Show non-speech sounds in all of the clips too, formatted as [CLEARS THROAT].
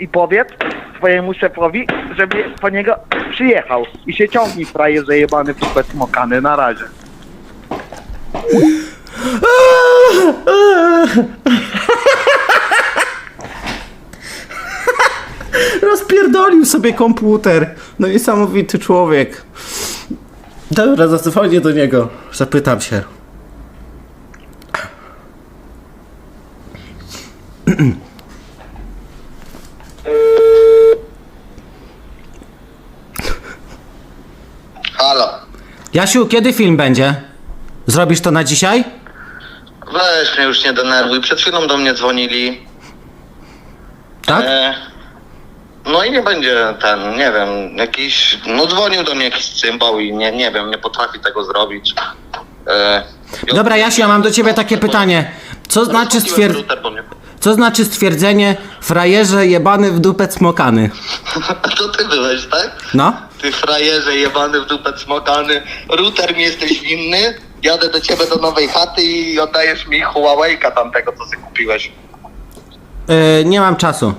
i powiedz swojemu szefowi, żeby po niego przyjechał i się ciągnij frajerze jebany w smokany. Na razie. Rozpierdolił sobie komputer. No niesamowity człowiek. Dobra, zadzwonię do niego. Zapytam się. [CLEARS THROAT] Halo. Jasiu, kiedy film będzie? Zrobisz to na dzisiaj? Weź mnie już nie denerwuj. Przed chwilą do mnie dzwonili. Tak? E, no i nie będzie ten, nie wiem, jakiś. No dzwonił do mnie jakiś cymbał i nie, nie wiem, nie potrafi tego zrobić. E, Dobra, Jasiu, ja mam do ciebie takie pytanie. Co znaczy, Rozkupiłem stwier... router, bo mnie- Co znaczy stwierdzenie frajerze jebany w dupę smokany? To ty byłeś, tak? No? Ty frajerze jebany w dupę smokany. Router mi jesteś winny. Jadę do ciebie do nowej chaty i oddajesz mi Huawei'ka tamtego, co ty kupiłeś. Yy, nie mam czasu.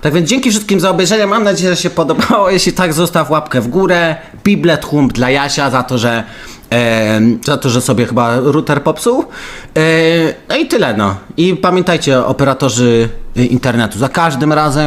Tak więc dzięki wszystkim za obejrzenie. Mam nadzieję, że się podobało. Jeśli tak, zostaw łapkę w górę. Biblet hump dla Jasia za to, że e, za to, że sobie chyba router popsuł. E, no i tyle no. I pamiętajcie, operatorzy internetu, za każdym razem